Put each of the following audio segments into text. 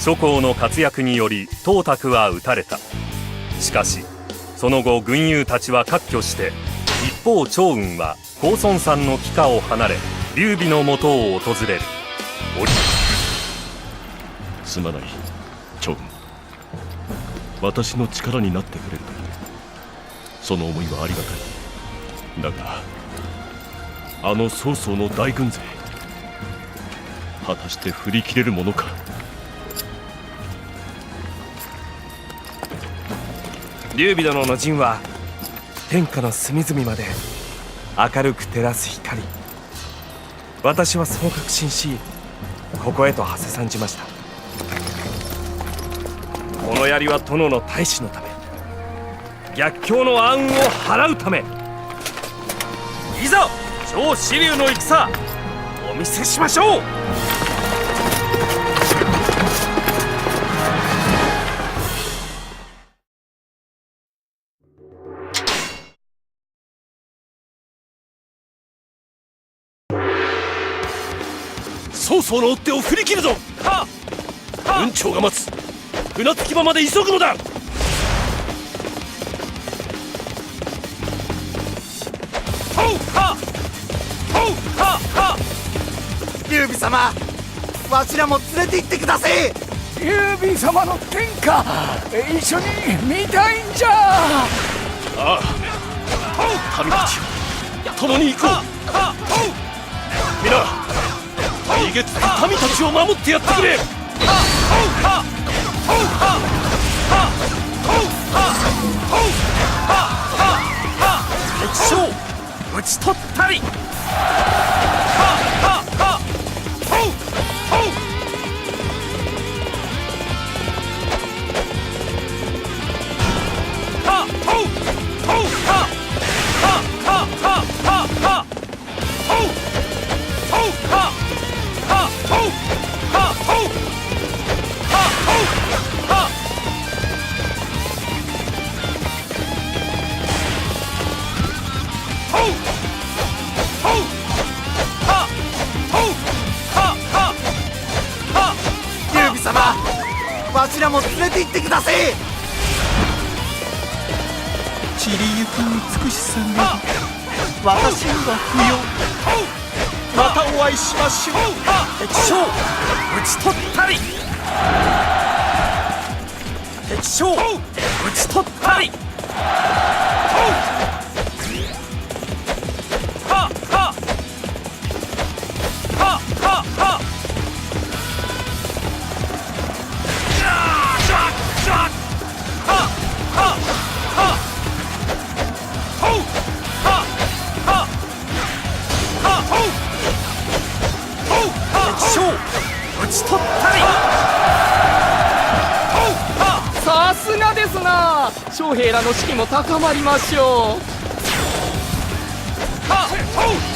諸侯の活躍により董卓は討たれた。しかしその後軍友たちは割拠して一方趙雲は高孫山の帰化を離れ劉備の元を訪れる。すまない趙軍私の力になってくれるとその思いはありがたい。だがあの曹操の大軍勢果たして振り切れるものか。劉備殿の陣は天下の隅々まで明るく照らす光。私はそう確信しここへと馳せ参じました。この槍は殿の大使のため逆境の暗雲を払うためいざ超支流の戦お見せしましょう。曹操の追っ手を振り切るぞ。は雲長が待つ。船着き場まで急ぐのだ。劉備様わしらも連れて行ってください。劉備様の天下一緒に見たいんじゃ。ああ。民たちよ共に行こう。皆逃げつつ民たちを守っ。てやっ。てくれ敵将討ち取っ。たりってください散りゆく美しさが私には不要。またお会いしましょう。敵将討ち取ったり。敵将討ち取ったり将兵らの士気も高まりましょう。はっ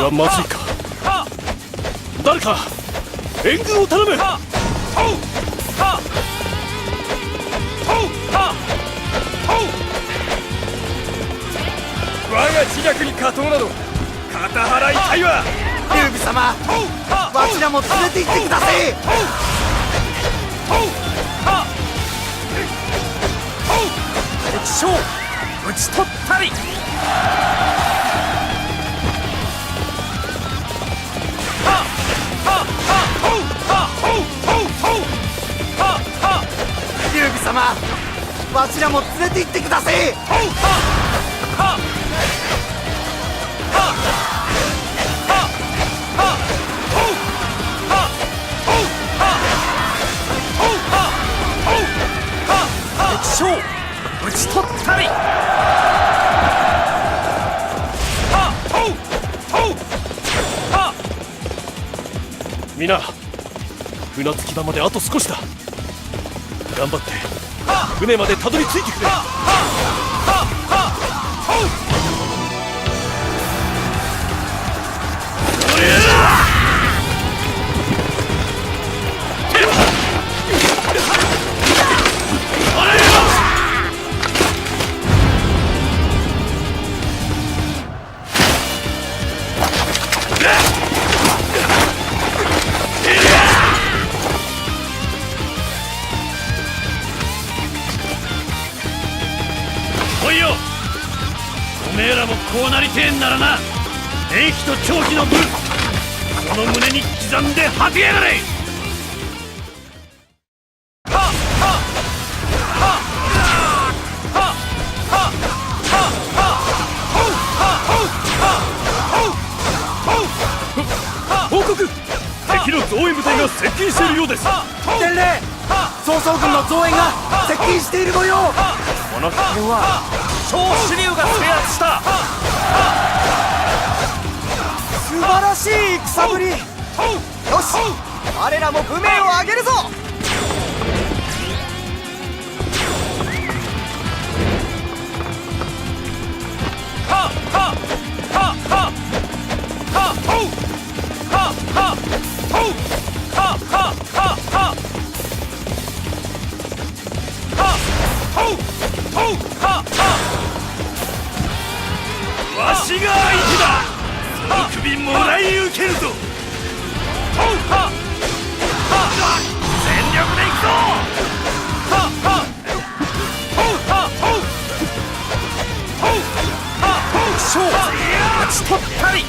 れはまずいか。は誰か援軍を頼む。我が自虐に加藤など肩払いたいわ。劉備様わしらも連れて行ってくだ敵将討ち取ったり様わしらも連れて行ってください。ほうはははははほうはほうはほうはほうは敵将討ち取ったり皆船着き場まであと少しだ。頑張って。船までたどり着いてくれ。接近しているようです。伝令曹操軍の増援が接近している模様この辺は。超支流が制圧した。素晴らしい戦ぶり。よし。我らも武名を挙げるぞが相手だ。その首もらい受けるぞ全力で行くぞ勝打ち取ったり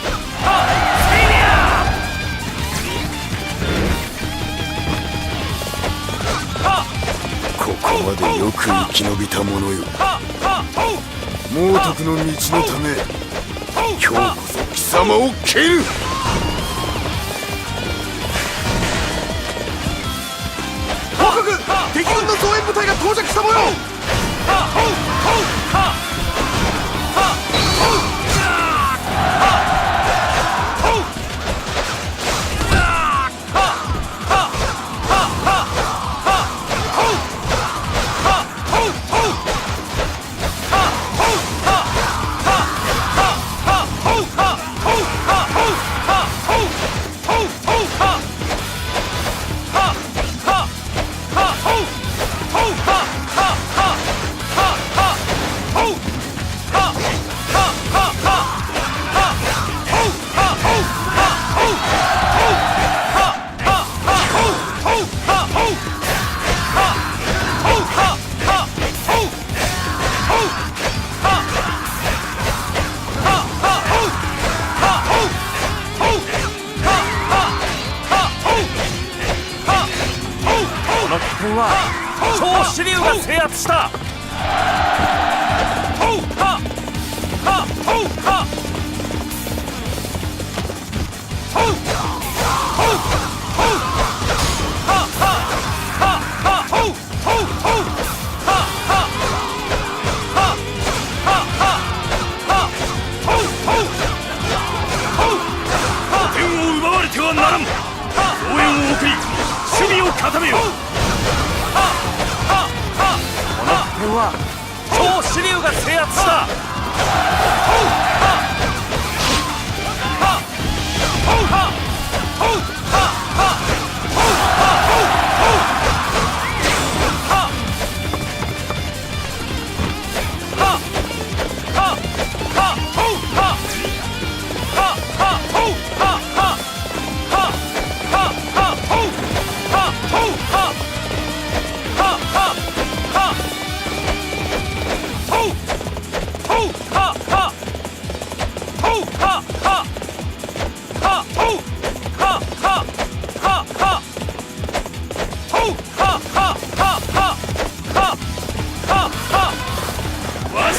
ここまでよく生き延びた者よ猛徳の道のため今日こそ貴様を蹴る。報告。敵軍の増援部隊が到着した模様。は超支流が制圧した。点を奪われてはならん。応援を送り守備を固めよ。うは超支流が制圧した。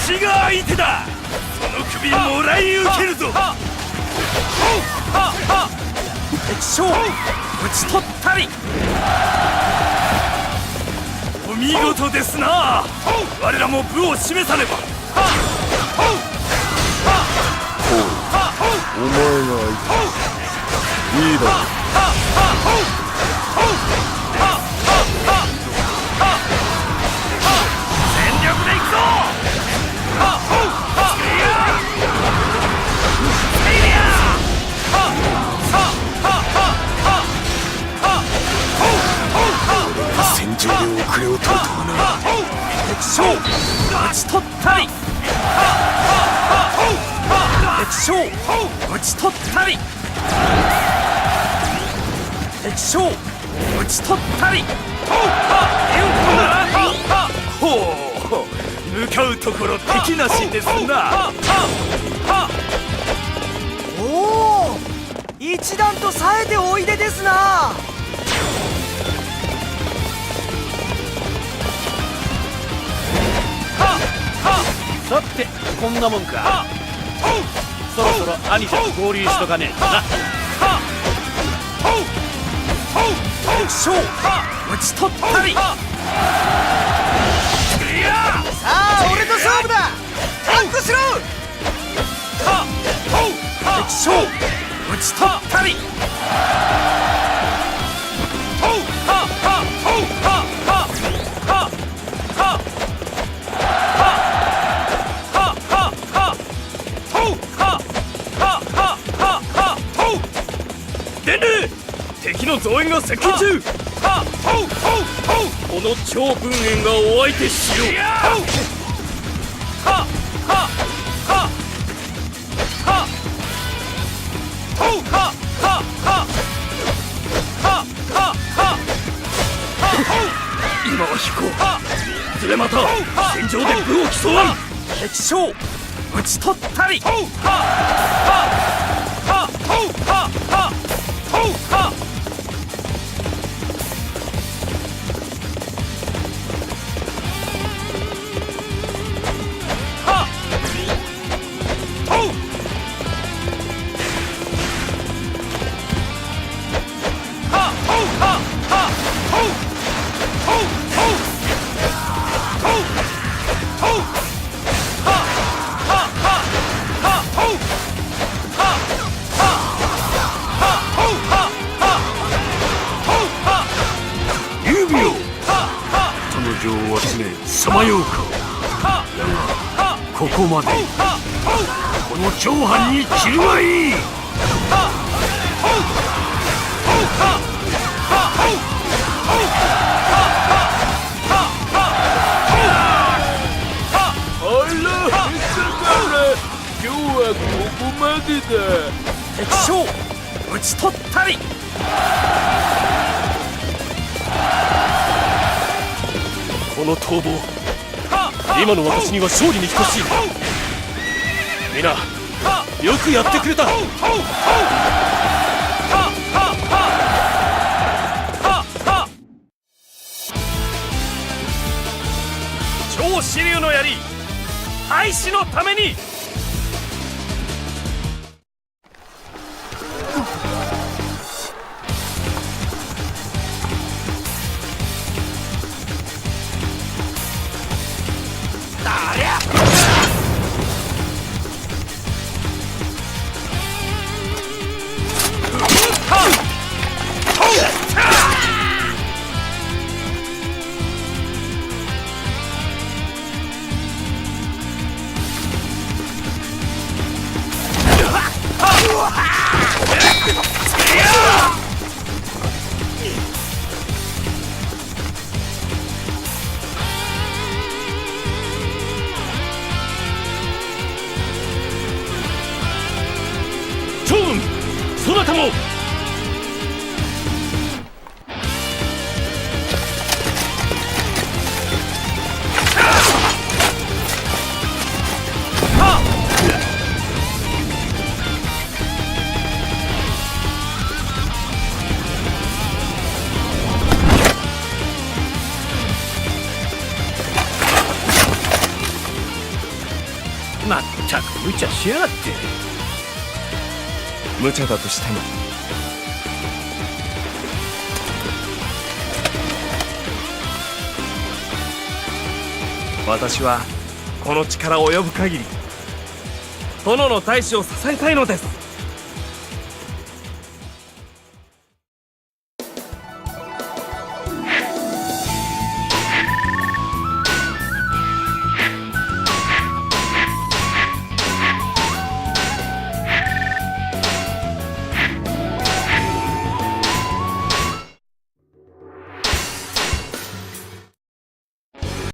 わしが相手だ。その首もらい受けるぞ。敵将打ち取ったり。お見事ですな。我らも部を示さねば。お前が相手。いいだろうち取ったり。敵将打ち取ったり。ほう向かううところ敵なしですな。おお一段と冴えておいでですな。さてこんなもんかそろそろ兄ちゃんと合流しとかねえとな。敵将討ち取ったりさあ俺と勝負だ。タックしろ。敵将討ち取ったりの増援が接近中。この超軍援がお相手しよう。今は引こうずれまた戦場で武を競わん敵将討ち取ったり。めさまようか。だがここまで。この長藩に散るがいい。敵将討ち取ったりこの逃亡。今の私には勝利に等しい。皆よくやってくれた。超支流の槍廃止のために。趙 無茶だとしても私はこの力及ぶ限り殿の大使を支えたいのです。